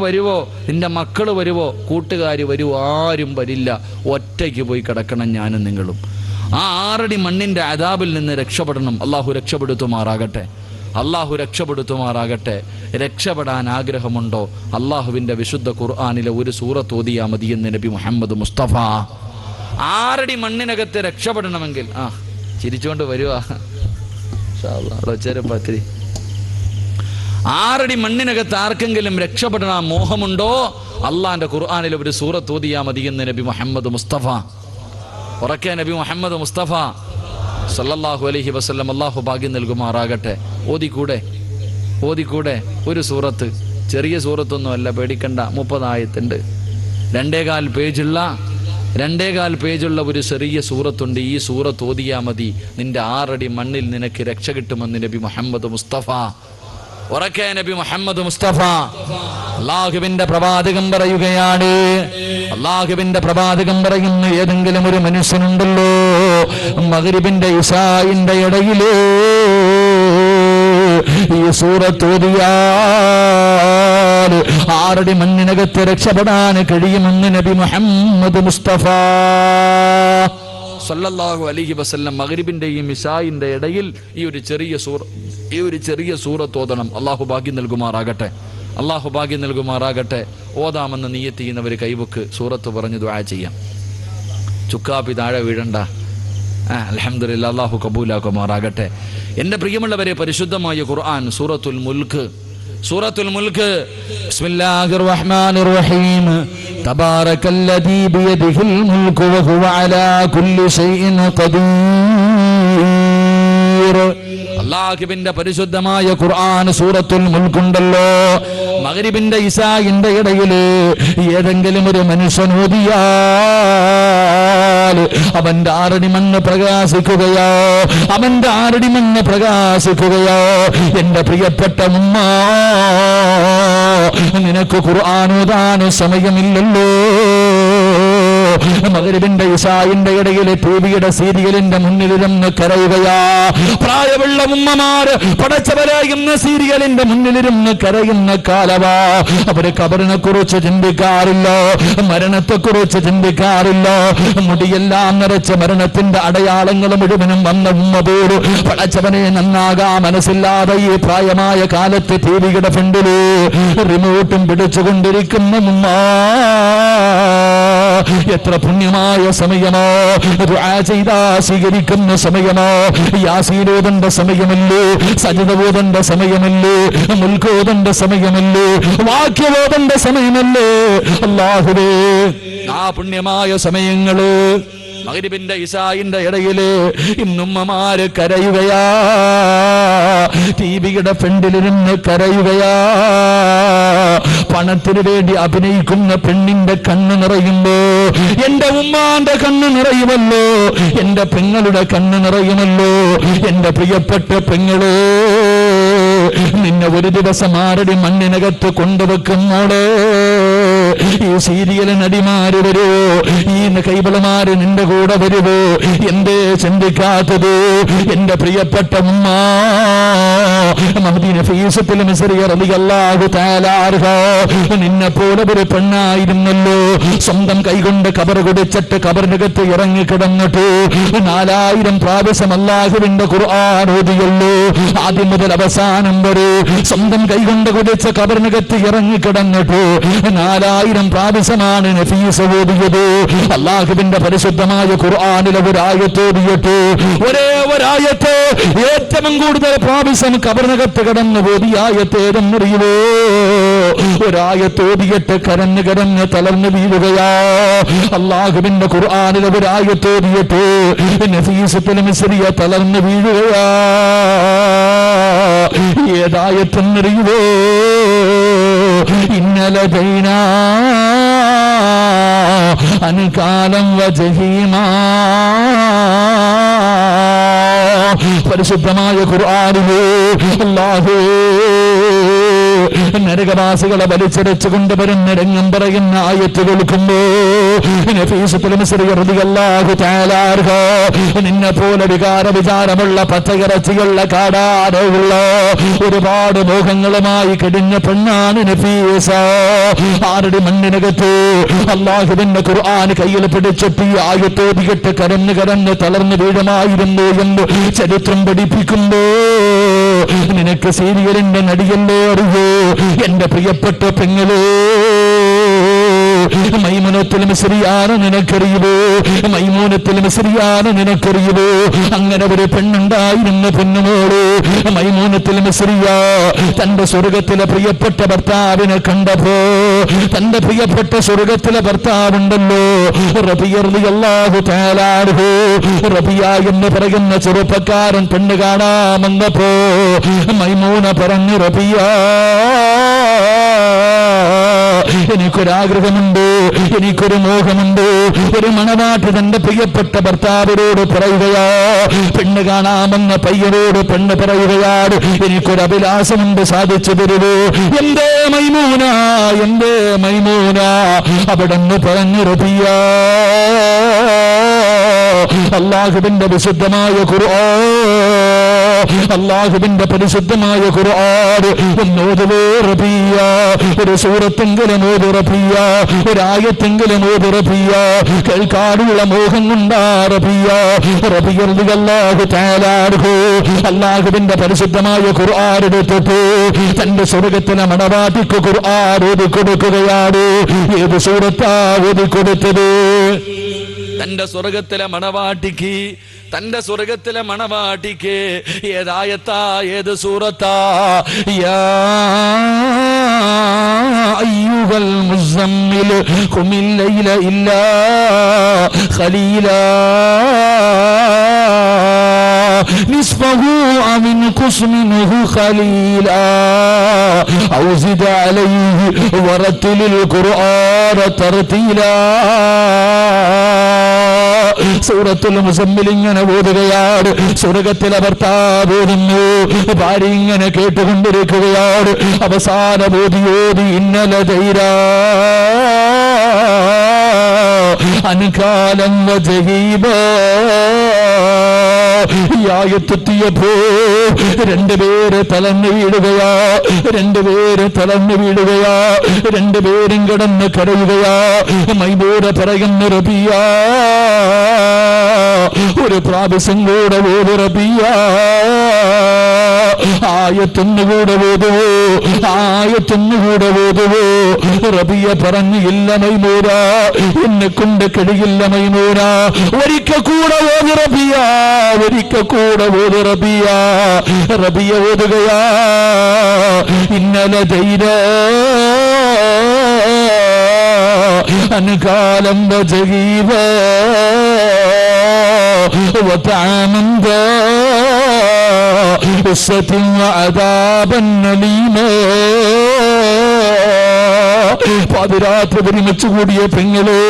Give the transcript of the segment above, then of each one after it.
വരുവോ? നിന്റെ മക്കൾ വരുവോ? കൂട്ടുകാർ വരുവോ? ആരും വരില്ല. ഒറ്റയ്ക്ക് പോയി കിടക്കണം ഞാനും നിങ്ങളും. ആ ആറടി മണ്ണിന്റെ അതാബിൽ നിന്ന് രക്ഷപ്പെടണം. അള്ളാഹു രക്ഷപ്പെടുത്തുമാറാകട്ടെ. അള്ളാഹു രക്ഷപ്പെടുത്തുമാറാകട്ടെ. രക്ഷപ്പെടാൻ ആഗ്രഹമുണ്ടോ? അള്ളാഹുവിന്റെ വിശുദ്ധ ഖുർആാനിലെ ഒരു സൂറത്ത് ഓതിയാ മതിയെന്ന് നബി മുഹമ്മദ് മുസ്തഫ. ആറടി മണ്ണിനകത്ത് രക്ഷപ്പെടണമെങ്കിൽ ആ ചിരിച്ചുകൊണ്ട് വരുവാ. പത്തിരി. ആറടി മണ്ണിനകത്ത് ആർക്കെങ്കിലും രക്ഷപ്പെടണ മോഹമുണ്ടോ? അള്ളാന്റെ ഖുർആാനിൽ ഒരു സൂറത്ത് ഓതിയാ മതി എന്ന് നബി മുഹമ്മദ് മുസ്തഫ. ഉറക്കെ നബി മുഹമ്മദ് മുസ്തഫ. സല്ലല്ലാഹു അലൈഹി വസ്ലം അള്ളാഹു ഭാഗ്യം നൽകുമാറാകട്ടെ. ഓതിക്കൂടെ? ഓതിക്കൂടെ? ഒരു സൂറത്ത്. ചെറിയ സൂറത്തൊന്നുമല്ല പേടിക്കണ്ട. മുപ്പതായത്തുണ്ട്. രണ്ടേകാൽ പേജുള്ള രണ്ടേകാൽ പേജുള്ള ഒരു ചെറിയ സൂറത്തുണ്ട്. ഈ സൂറത്ത് ഓതിയാ മതി. നിന്റെ ആറടി മണ്ണിൽ നിനക്ക് രക്ഷ കിട്ടുമെന്ന് നബി മുഹമ്മദ് മുസ്തഫ. ഉറക്കെ നബി മുഹമ്മദ് മുസ്തഫ. അള്ളാഹുവിന്റെ പ്രവാചകം പറയുകയാണ്. അള്ളാഹുവിന്റെ പ്രവാചകം പറയുന്ന ഏതെങ്കിലും ഒരു മനുഷ്യനുണ്ടല്ലോ മകരിബിന്റെ ഇസായിന്റെ ഇടയിൽ. ഈ സൂറത്തോതിയാൽ ആറടി മണ്ണിനകത്ത് രക്ഷപ്പെടാൻ കഴിയുമെന്ന് നബി മുഹമ്മദ് മുസ്തഫ. സല്ലല്ലാഹു അലൈഹി വസല്ലം മഗ്രിബിന്റെയും ഇശായിന്റെ ഇടയിൽ ഈ ഒരു ചെറിയ സൂറ ഈ ഒരു ചെറിയ സൂറത്ത് ഓതണം. അള്ളാഹു ഭാഗ്യം നൽകുമാറാകട്ടെ. അള്ളാഹു ഭാഗ്യം നൽകുമാറാകട്ടെ. ഓതാമെന്ന് നീയത്ത് ചെയ്യുന്നവർ കൈവക്ക് സൂറത്ത് പറഞ്ഞു ദുആ ചെയ്യാം. ചുക്കാപ്പി താഴെ വീഴണ്ട. ആ അലഹമില്ല അള്ളാഹു കബൂലാക്കുമാറാകട്ടെ. എന്റെ പ്രിയമുള്ളവരെ പരിശുദ്ധമായ ഖുർആൻ സൂറത്തുൽ മുൽക്ക് സൂറത്തുൽ മുൽക്ക് ബിസ്മില്ലാഹിർ റഹ്മാനിർ റഹീം തബാറകല്ലദീ ബിയദിഹിൽ മുൽക്കു വഹുവ അലാ കുല്ലി ഷൈഇൻ ഖദീർ. അല്ലാഹുവിന്റെ പരിശുദ്ധമായ ഖുർആൻ സൂറത്തുൽ മുൽക്കുണ്ടല്ലോ. മഗ്രിബിന്റെ ഇസായിന്റെ ഇടയിൽ ഏതെങ്കിലും ഒരു മനുഷ്യൻ അവന്റെ ആറടി മണ്ണ് പ്രകാശിക്കുകയോ അവന്റെ ആറടി മണ്ണ് പ്രകാശിക്കുകയോ എന്റെ പ്രിയപ്പെട്ട ഉമ്മ നിനക്ക് ഖുർആാനോദാന സമയമില്ലല്ലോ. മകരിബിന്റെ ഇസായിന്റെ ഇടയിലെ പൂവിയുടെ സീരിയലിന്റെ മുന്നിലിരുന്ന് കരയുകയാ. പ്രായമുള്ള ഉമ്മമാര് പടച്ചവരായിരുന്ന സീരിയലിന്റെ മുന്നിലിരുന്ന് കരയുന്ന കാലവാ. അവർ കബറിനെ കുറിച്ച് ചിന്തിക്കാറില്ല മരണത്തെ കുറിച്ച് ചിന്തിക്കാറില്ല. മുടിയെല്ലാം നിറച്ച് മരണത്തിന്റെ അടയാളങ്ങൾ മുഴുവനും വന്ന ഉമ്മ പോലും പടച്ചവനെ നന്നാകാ മനസ്സില്ലാതെ ഈ പ്രായമായ കാലത്ത് ടിവിയുടെ ഫ്രണ്ടിൽ റിമോട്ടും പിടിച്ചുകൊണ്ടിരിക്കുന്ന ഉമ്മ. എത്ര പുണ്യമായ സമയമോ? സ്വീകരിക്കുന്ന സമയമോ? യാസീരോതണ്ട സമയമല്ലേ? സജിതബോധന്റെ സമയമല്ലേ? മുൽക്കോതന്റെ സമയമല്ലേ? വാക്യബോധന്റെ സമയമല്ലേ? അല്ലാഹുവേ ആ പുണ്യമായ സമയങ്ങൾ മകരിബിന്റെ ഇസായിന്റെ ഇടയിൽ ഇന്നുമ്മമാര് കരയുകയാ. ടിവിയുടെ ഫ്രണ്ടിലിരുന്ന് കരയുകയാ. പണത്തിന് വേണ്ടി അഭിനയിക്കുന്ന പെണ്ണിന്റെ കണ്ണ് നിറയുമ്പോ എന്റെ ഉമ്മാന്റെ കണ്ണ് നിറയുമല്ലോ. എന്റെ പെങ്ങളുടെ കണ്ണ് നിറയുമല്ലോ. എന്റെ പ്രിയപ്പെട്ട പെങ്ങളോ നിന്നെ ഒരു ദിവസം ആരടി മണ്ണിനകത്ത് കൊണ്ടുവെക്കുന്നോളേ ഈ സീരിയൽ നടിമാര് വരുവോ? ഈ കൈബളമാര് നിന്റെ കൂടെ വരുവോ? എന്തേ ചിന്തിക്കാത്തത്? എന്റെ പ്രിയപ്പെട്ട ഉമ്മ മഹദീന ഫീസത്തിൽ നിന്നെ പോലെ ഒരു പെണ്ണായിരുന്നല്ലോ. സ്വന്തം കൈകൊണ്ട് കബർ കുടിച്ചിട്ട് കബറിനകത്ത് ഇറങ്ങി കിടന്നിട്ട് നാലായിരം പ്രാവശ്യം അല്ലാഹുവിന്റെ ഓതിയല്ലോ. ആദ്യം മുതൽ അവസാനം വരെ സ്വന്തം കൈകൊണ്ട് കുടിച്ച കബറിനകത്ത് ഇറങ്ങി കിടന്നിട്ട് നാലായിരം പ്രാവശ്യമാണ് നഫീസ് ഓതിയത്. അള്ളാഹുവിന്റെ പരിശുദ്ധമായ ഖുർആാനിലെ ഒരായത്തോതിയിട്ട് ഒരേ ഒരായത്ത് ഏറ്റവും കൂടുതൽ പ്രാവശ്യം കബറിനകത്ത് കിടന്നു ഒരായത്ത് ഒരായത്തോതിയിട്ട് കരഞ്ഞ് കരഞ്ഞ് തളർന്നു വീഴുകയാ. അള്ളാഹുവിന്റെ ഖുർആാനിലെ ഒരായത്തോതിയിട്ട് നഫീസത്തിൽ ശരിയ തളർന്നു വീഴുകയാ. ഏതായത്തെന്നറിയുവോ ഇന്നലെ ദൈനാ അനുകാലം വജഹീമാ. പരിശുദ്ധമായ ഖുർആനിലെ അല്ലാഹു നരകവാസികളെ വലിച്ചടച്ചു കൊണ്ടുവരും നിരങ്ങം പറയുന്ന ആയത്ത് കേൾക്കുമ്പോ നിന്നെ പോലെ വികാര വിചാരമുള്ള പച്ചയിറച്ചിയുള്ള കാടാടുള്ള ഒരുപാട് മോഹങ്ങളുമായി കിടിഞ്ഞ പെണ്ണാണ് നഫീസ ആരുടെ മണ്ണിനകത്ത് അള്ളാഹുവിന്റെ ഖുർആൻ കയ്യിൽ പിടിച്ചെത്തി ഈ ആയത്തോതിയിട്ട് കരഞ്ഞ് കരഞ്ഞ് തളർന്നു വീഴമായിരുന്നു എന്ന് ചരിത്രം പഠിപ്പിക്കുമ്പോ നിനക്ക് സീരിയലിന്റെ നടിയല്ലേ അറിയോ? എന്റെ പ്രിയപ്പെട്ട പെങ്ങളേ മൈമുനത്തിൽ മിശ്രിയാണ് നിനക്കറിയുമോ മൈമൂനത്തിൽ മിശ്രിയാണ് നിനക്കറിയുമോ അങ്ങനെ ഒരു പെണ്ണുണ്ടായിരുന്നു പെണ്ണുമോൾ മൈമൂനത്തിൽ മിശ്രിയ തന്റെ സ്വർഗത്തിലെ പ്രിയപ്പെട്ട ഭർത്താവിനെ കണ്ടപ്പോ തന്റെ പ്രിയപ്പെട്ട സ്വർഗത്തിലെ ഭർത്താവുണ്ടല്ലോ. റബിയർലിയല്ലാഹു തആലാഹു റബിയ എന്ന് പറയുന്ന ചെറുപ്പക്കാരൻ പെണ്ണ് കാണാമെന്നപ്പോ മൈമൂന പറഞ്ഞു റബിയ. എനിക്കൊരാഗ്രഹമുണ്ട് എനിക്കൊരു മോഹമുണ്ട്. ഒരു മണവാട്ട് തന്റെ പ്രിയപ്പെട്ട ഭർത്താവിനോട് പറയുകയാ പെണ്ണ് കാണാമെന്ന പയ്യനോട് പെണ്ണ് പറയുകയാണ് എനിക്കൊരു അഭിലാഷമുണ്ട് സാധിച്ചു തരുവോ? എന്തേ മൈമൂന എന്തേ മൈമൂന അവിടെ പറഞ്ഞു റബിയ അള്ളാഹുവിന്റെ വിശുദ്ധമായ ഖുർആൻ അള്ളാഹുവിന്റെ പരിശുദ്ധമായ ഒരായത്തെങ്കിലും ഓത് മോഹം കൊണ്ടാ അള്ളാഹുവിന്റെ പരിശുദ്ധമായ ഖുർആൻ തന്റെ സ്വർഗത്തിലെ മണവാട്ടിക്ക് ഖുർആൻ ഓതി കൊടുക്കുകയാണ്. ഏത് സൂറത്താ ഓതി കൊടുത്തത്? തന്റെ സ്വർഗത്തിലെ മണവാട്ടിക്ക് തന്റെ സ്വർഗത്തിലെ മണവാട്ടിക്ക് ഏതായത്താ ഏത് സൂറത്താ يا أيها المزمل قم الليل إلا خليلا نصفه أو انقص منه خليلا أو زد عليه ورتل القرآن ترتيلا സൂറത്തുൽ മുസമ്മിൽ ഇങ്ങനെ ഓതുകയാണ്. സ്വർഗത്തിലെ ഭർത്താവ് ഓതുന്നു ഭാര്യ ഇങ്ങനെ കേട്ടുകൊണ്ടിരിക്കുകയാണ്. അവസാന ഓതി ഓതി ഇന്നലെ ധൈര അനുകാലം ജഹീബ ആയത്തെത്തിയപ്പോ രണ്ടുപേര് തളർന്നു വീഴുകയാ രണ്ടുപേര് തളർന്നു വീഴുകയാ രണ്ടുപേരും കിടന്ന് കരയുകയാ മൈബൂര പറയുന്ന റബിയ ഒരു പ്രാവശ്യം കൂടെ ഓത് റബിയ ആയത്തൊന്നുകൂടെ ഓതുവോ ആയത്തൊന്നുകൂടെ ഓതുവോ റബിയ പറഞ്ഞു ഇല്ല മൈമൂര എന്നെ കൊണ്ട് കഴിയില്ല മൈമൂര ഒരിക്കൽ കൂടെ ഓത് റബിയ ഒരിക്കൽ കൂടെ ഓത് റബിയ റബിയ ഓതുകയാ ഇന്നലെ ധൈര അനുകാലം ജഗീവ وطعاما ذا قصة وعذابا أليما പാതിരാത്രി ഒരുമിച്ച് കൂടിയ പെങ്ങളെ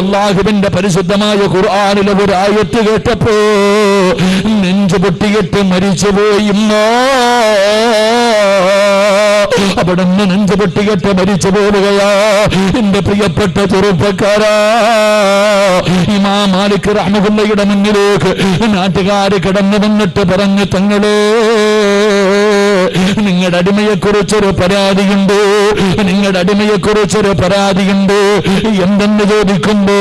അള്ളാഹുവിന്റെ പരിശുദ്ധമായ ഖുർആാനിലെ ഒരു ആയത്ത് കേട്ടപ്പോ നെഞ്ചു പൊട്ടിയിട്ട് മരിച്ചുപോയി അവിടെ നിന്ന് നെഞ്ചു പൊട്ടിയിട്ട് മരിച്ചു പോവുകയാ എന്റെ പ്രിയപ്പെട്ട ചെറുപ്പക്കാരാ. ഇമാ മാലിക് റഹ്മുല്ലയുടെ മുന്നിലേക്ക് നാട്ടുകാര് കിടന്നു വന്നിട്ട് പറഞ്ഞു തങ്ങളേ നിങ്ങളുടെ അടിമയെക്കുറിച്ചൊരു പരാതിയുണ്ട്. നിങ്ങളുടെ അടിമയെക്കുറിച്ചൊരു പരാതിയുണ്ട്. എന്തെന്ന് ചോദിക്കുമ്പോ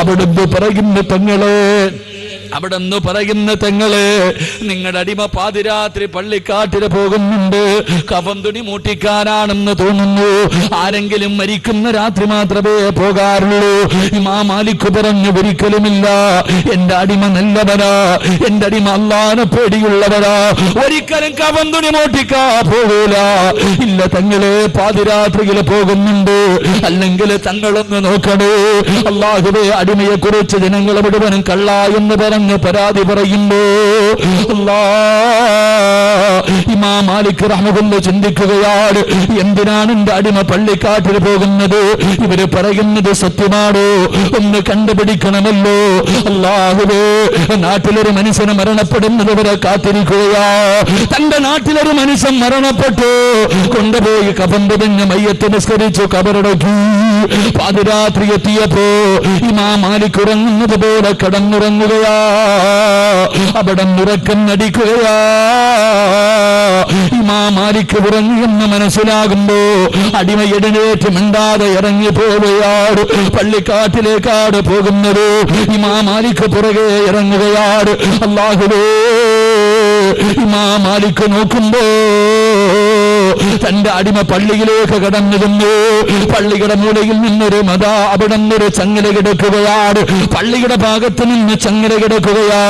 അവിടുന്ന് പറയുന്ന തങ്ങളെ അവിടെ നിന്ന് പറയുന്ന തെങ്ങൾ നിങ്ങളുടെ അടിമ പാതിരാത്രി പള്ളിക്കാട്ടിൽ പോകുന്നുണ്ട്. കഫം തുണി മൂട്ടിക്കാനാണെന്ന് തോന്നുന്നു. ആരെങ്കിലും മരിക്കുന്ന രാത്രി മാത്രമേ പോകാറുള്ളൂ. ഇമാ പറഞ്ഞു ഒരിക്കലുമില്ല. എന്റെ അടിമ നല്ലവരാ എന്റെ അടിമ അല്ലാന പേടിയുള്ളവരാ ഒരിക്കലും കഫം തുണി മൂട്ടിക്കാ പോകൂല. ഇല്ല തങ്ങളെ പാതിരാത്രിയിൽ പോകുന്നുണ്ട്. അല്ലെങ്കിൽ തങ്ങളൊന്ന് നോക്കണേ. അള്ളാഹുവെ അടിമയെ കുറിച്ച് ജനങ്ങൾ മുഴുവനും കള്ള എന്ന് പറഞ്ഞ് പരാതി പറയുമ്പോ അല്ലാ മാലിക് റഹ്മഹുല്ല ചിന്തിക്കുകയാണ്. എന്തിനാണ് എന്റെ അടിമ പള്ളിക്കാട്ടിൽ പോകുന്നത്? ഇവർ പറയുന്നത് സത്യമാണോ? ഒന്ന് കണ്ടുപിടിക്കണമല്ലോ. അല്ലാഹുവേ നാട്ടിലൊരു മനുഷ്യന് മരണപ്പെടുന്നത് വരെ കാത്തിരിക്കുകയാ. തന്റെ നാട്ടിലൊരു മനുഷ്യൻ മരണപ്പെട്ടു. കൊണ്ടുപോയി കപം പൊതിഞ്ഞ് മയ്യത്ത് നിസ്കരിച്ചു കബറടക്കി. പാതിരാത്രി എത്തിയപ്പോ ഇമാ മാലിക് ഉറങ്ങുന്നത് പോലെ കടന്നുറങ്ങുകയാ. അവിടെ ഉറക്കം നടിക്കുകയാ. ഇമാ മാലിക് ഉറങ്ങിയെന്ന് മനസ്സിലാകുമ്പോ അടിമ എഴുന്നേറ്റ് മിണ്ടാതെ ഇറങ്ങി പോവുകയാണ്. പള്ളിക്കാട്ടിലേക്കാട് പോകുന്നത്. ഇമാ മാലിക് പുറകെ ഇറങ്ങുകയാണ്. അള്ളാഹുവേ ഇമാമാലിക്ക് മാലിക് നോക്കുമ്പോ തന്റെ അടിമ പള്ളിയിലേക്ക് കടന്നു ചെന്നു പള്ളിയുടെ മൂലയിൽ നിന്നൊരു മത അവിടെ നിന്നൊരു ചങ്ങല കിടക്കുകയാണ്. പള്ളിയുടെ ഭാഗത്ത് നിന്ന് ചങ്ങല കിടക്കുകയാ.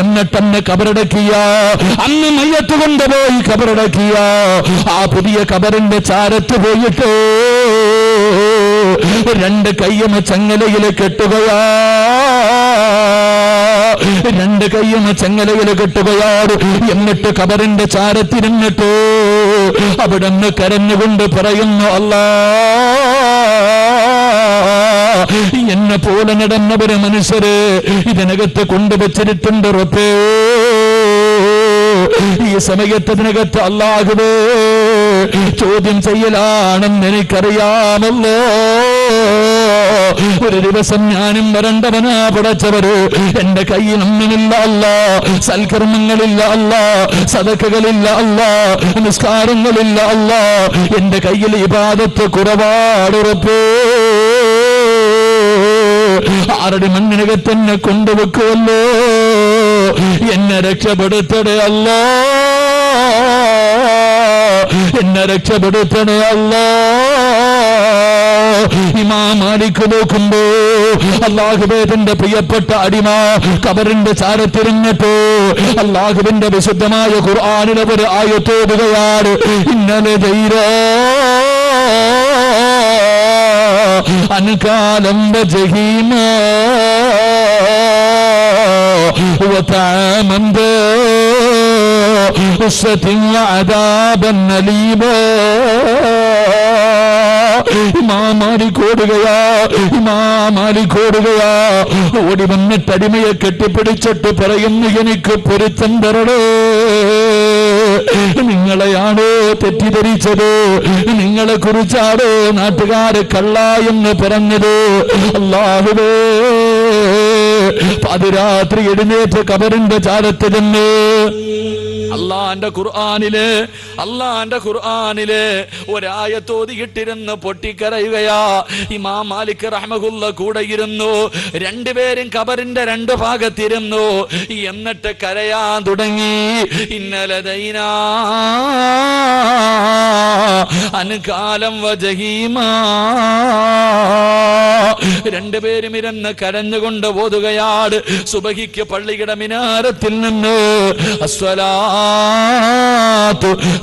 എന്നിട്ടെന്നെ കബറടക്കിയ. അന്ന് മയ്യത്ത് കൊണ്ടുപോയി കബറടക്കിയ. ആ പുതിയ കബറിന്റെ ചാരത്ത് പോയിട്ട് രണ്ട് കയ്യമ ചങ്ങലയിൽ കെട്ടുകയാ. രണ്ട് കയ്യമ ചങ്ങലയിൽ കെട്ടുകയാണ് എന്നിട്ട് കബറിന്റെ ചാരത്തിരുന്നിട്ട് അവിടെ നിന്ന് കരഞ്ഞുകൊണ്ട് പറയുന്നു അല്ലാ എന്നെ പോലെ നടന്നവര് മനുഷ്യര് ഇതിനകത്ത് കൊണ്ടുവച്ചിട്ടുണ്ട് റൊപ്പേ ഈ സമയത്തതിനകത്ത് അല്ലാഹുവേ ചോദ്യം ചെയ്യലാണെന്ന് എനിക്കറിയാമല്ലോ. ഒരു ദിവസം ഞാനും വരണ്ടവനാ പടച്ചവര്. എന്റെ കയ്യിൽ നമ്മിലില്ല അല്ല. സൽക്കർമ്മങ്ങളില്ല അല്ല. സതക്കകളില്ല അല്ല. നിസ്കാരങ്ങളില്ല അല്ല. എന്റെ കയ്യിൽ ഇബാദത്ത് കുറവാടുറപ്പേ. ആരുടെ മണ്ണിനകത്ത് എന്നെ കൊണ്ടുവെക്കുമല്ലോ എന്നെ രക്ഷപ്പെടുത്തടേ അല്ലോ. എന്നെ രക്ഷപ്പെടുത്തണേ അല്ലോ. ഇമാമാലിക്ക് നോക്കുമ്പോ അള്ളാഹുബേദന്റെ പ്രിയപ്പെട്ട അടിമ കബറിന്റെ ചാരത്തിരിഞ്ഞിട്ട് അള്ളാഹുബിന്റെ വിശുദ്ധമായ ഖുർആാനിലെ ഒരു ആയത്തോടുകയാണ് ഇന്നലെ ധൈര്യ അൻകാലം ജഹീമാ وطعاما ذا غصة وعذابا أليما ഇമാമാലിക്കോടുകയാ ഇമാമാലിക്കോടുകയാ ഓടി വന്നിട്ട് അടിമയെ കെട്ടിപ്പിടിച്ചിട്ട് പറയുന്നു എനിക്ക് പൊരുത്തം തരണേ. നിങ്ങളെയാണോ തെറ്റിദ്ധരിച്ചത്? നിങ്ങളെ കുറിച്ചാണോ നാട്ടുകാര് കള്ള എന്ന് പറഞ്ഞത്? അള്ളാഹുവേ പാതിരാത്രി എഴുന്നേറ്റ് കബറിന്റെ ചാരത്ത് ചെന്ന് അള്ളാന്റെ ഖുർആാനിൽ അള്ളാന്റെ ഖുർആാനിൽ ഒരായത്തോതിയിട്ടിരുന്ന് പൊട്ടിക്കരയുകയാ. ഇമാം മാലിക് റഹ്മഹുല്ല കൂടെ ഇരുന്നു രണ്ടുപേരും കബറിന്റെ രണ്ട് ഭാഗത്തിരുന്നു. എന്നിട്ട് കരയാൻ തുടങ്ങി. ഇന്നലെ ദൈനാ അനുകാലം വജഹീമാ. രണ്ടുപേരും ഇരുന്ന് കരഞ്ഞുകൊണ്ട് ഓതുകയാണ് സുബഹിക്ക് പള്ളിയുടെ മിനാരത്തിൽ നിന്ന്. അസ്വലാത്തു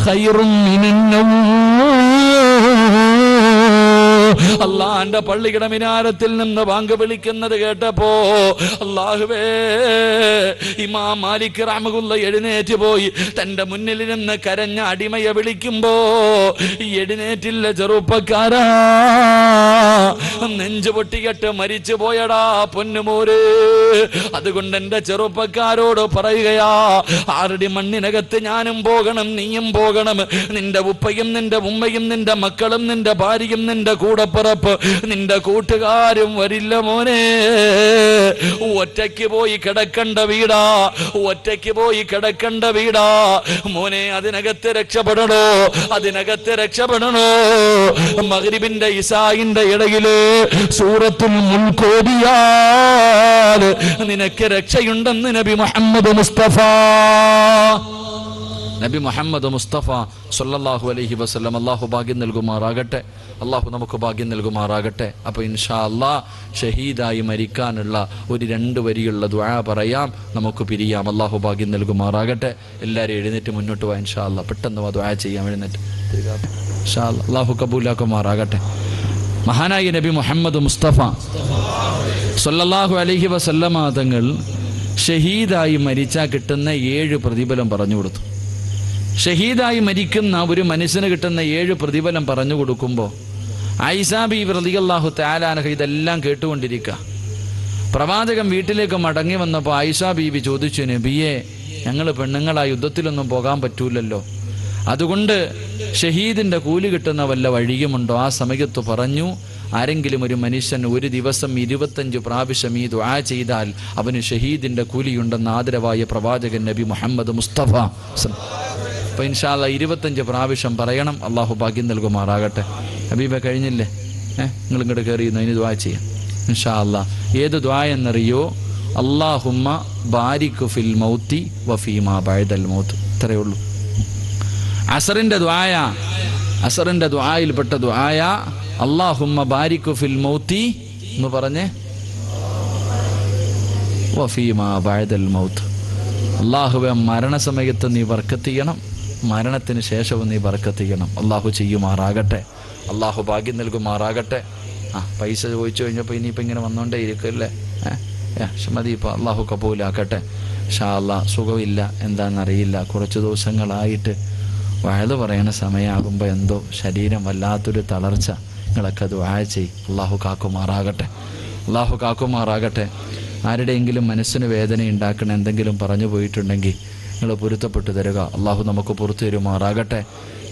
ഖൈറും മിനന്നൗം അള്ളാന്റെ പള്ളിയുടെ മിനാരത്തിൽ നിന്ന് ബാങ്ക് വിളിക്കുന്നത് കേട്ടപ്പോ അള്ളാഹുവേ ഇമാം മാലിക് റാമകുല്ല എഴുന്നേറ്റ് പോയി. തന്റെ മുന്നിൽ നിന്ന് കരഞ്ഞ അടിമയെ വിളിക്കുമ്പോ എഴുന്നേറ്റില്ല ചെറുപ്പക്കാരാ നെഞ്ചു പൊട്ടിയിട്ട് മരിച്ചു പോയടാ പൊന്നുമോര്. അതുകൊണ്ട് എന്റെ ചെറുപ്പക്കാരോട് പറയുകയാ ആരുടെ മണ്ണിനകത്ത് ഞാനും പോകണം നീയും പോകണം. നിന്റെ ഉപ്പയും നിന്റെ ഉമ്മയും നിന്റെ മക്കളും നിന്റെ ഭാര്യയും നിന്റെ കൂടപ്പിറപ്പ് നിന്റെ കൂട്ടുകാരും വരില്ല മോനെ. ഒറ്റയ്ക്ക് പോയി കിടക്കണ്ട വീടാ. ഒറ്റയ്ക്ക് പോയി കിടക്കണ്ട വീടാ. മോനെ അതിനകത്ത് രക്ഷപ്പെടണോ? അതിനകത്ത് രക്ഷപ്പെടണോ? മഗ്രിബിന്റെ ഇസായിന്റെ ഇടയിൽ സൂറത്തുൽ മുൻകോടിയാൽ നിനക്ക് രക്ഷയുണ്ടെന്ന് നബി മുഹമ്മദ് മുസ്തഫ. നബി മുഹമ്മദ് മുസ്തഫ സല്ലല്ലാഹു അലഹി വസ്ലം അള്ളാഹു ഭാഗ്യം നൽകുമാറാകട്ടെ. അള്ളാഹു നമുക്ക് ഭാഗ്യം നൽകുമാറാകട്ടെ. അപ്പോൾ ഇൻഷാ അല്ലാ ഷഹീദായി മരിക്കാനുള്ള ഒരു രണ്ട് വരിയുള്ള ദ്വാ പറയാം. നമുക്ക് പിരിയാം. അള്ളാഹു ഭാഗ്യം നൽകുമാറാകട്ടെ. എല്ലാവരും എഴുന്നേറ്റ് മുന്നോട്ട് പോവാ ഇൻഷാ അല്ലാ പെട്ടെന്ന് ദ്വാ ചെയ്യാം എഴുന്നേറ്റ്. ഇൻഷാ അല്ലാ. അള്ളാഹു കബൂലാക്കുമാറാകട്ടെ മഹാനായി നബി മുഹമ്മദ് മുസ്തഫ സല്ലല്ലാഹു അലഹി വസല്ലമ തങ്ങൾ ഷഹീദായി മരിച്ചാൽ കിട്ടുന്ന ഏഴ് പ്രതിഫലം പറഞ്ഞു കൊടുത്തു. ഷഹീദായി മരിക്കുന്ന ഒരു മനുഷ്യന് കിട്ടുന്ന ഏഴ് പ്രതിഫലം പറഞ്ഞു കൊടുക്കുമ്പോൾ ഐസാബി റളിയല്ലാഹു താലാനഹ ഇതെല്ലാം കേട്ടുകൊണ്ടിരിക്കുക പ്രവാചകൻ വീട്ടിലേക്ക് മടങ്ങി വന്നപ്പോൾ ആയിഷ ബീബി ചോദിച്ചു നബിയെ ഞങ്ങൾ പെണ്ണുങ്ങളായി യുദ്ധത്തിലൊന്നും പോകാൻ പറ്റൂലല്ലോ. അതുകൊണ്ട് ഷഹീദിന്റെ കൂലി കിട്ടുന്ന വല്ല വഴിയുമുണ്ടോ? ആ സമയത്ത് പറഞ്ഞു ആരെങ്കിലും ഒരു മനുഷ്യൻ ഒരു ദിവസം ഇരുപത്തഞ്ച് പ്രാവശ്യം ഈ ദുആ ചെയ്താൽ അവന് ഷഹീദിന്റെ കൂലിയുണ്ടെന്ന് ആദരവായ പ്രവാചകൻ നബി മുഹമ്മദ് മുസ്തഫ സല്ല- അപ്പൊ ഇൻഷാല്ല ഇരുപത്തഞ്ച് പ്രാവശ്യം പറയണം. അള്ളാഹു ഭാഗ്യം നൽകുമാറാകട്ടെ. ഹബീബ കഴിഞ്ഞില്ലേ? ഏഹ് നിങ്ങൾ ഇങ്ങോട്ട് കയറി അതിന് ദ്വാ ചെയ്യാം. ഇൻഷാ അല്ലാ ഏത് ദ്വാ എന്നറിയോ? അള്ളാഹുമ്മ ബാരിക്കു ഫിൽ മൗത്തി വഫീമ ബഅദൽ മൗത്ത്. ഇത്രയേ ഉള്ളൂ. അസറിന്റെ ദ്വായ അസറിന്റെ ദ്വായിൽപ്പെട്ട ദ്വായ അള്ളാഹുമ്മ ബാരിക്കു ഫിൽ മൗത്തി എന്ന് പറഞ്ഞേ? വഫീമ ബഅദൽ മൗത്ത്. അള്ളാഹുവെ മരണസമയത്ത് നീ ബർക്കത്ത് ചെയ്യണം. മരണത്തിന് ശേഷവും നീ ബർക്കത്ത് അള്ളാഹു ചെയ്യുമാറാകട്ടെ. അള്ളാഹു ഭാഗ്യം നൽകുമാറാകട്ടെ. ആ പൈസ ചോദിച്ചു കഴിഞ്ഞപ്പോൾ ഇനിയിപ്പോൾ ഇങ്ങനെ വന്നുകൊണ്ടേ ഇരിക്കുമല്ലേ ഏഹ് മതി ഇപ്പോൾ അള്ളാഹു കബൂലാക്കട്ടെ. ഷാ അല്ലാ സുഖമില്ല. എന്താണെന്നറിയില്ല കുറച്ച് ദിവസങ്ങളായിട്ട് വയത് പറയണ സമയമാകുമ്പോൾ എന്തോ ശരീരം വല്ലാത്തൊരു തളർച്ച. നിങ്ങളൊക്കെ അത് വായ ചെയ് അള്ളാഹു കാക്കുമാറാകട്ടെ. അള്ളാഹു കാക്കുമാറാകട്ടെ. ആരുടെയെങ്കിലും മനസ്സിന് വേദന ഉണ്ടാക്കണ എന്തെങ്കിലും പറഞ്ഞു പോയിട്ടുണ്ടെങ്കിൽ നിങ്ങൾ പൊരുത്തപ്പെട്ടു തരിക. അള്ളാഹു നമുക്ക് പുറത്തു തരുമാറാകട്ടെ.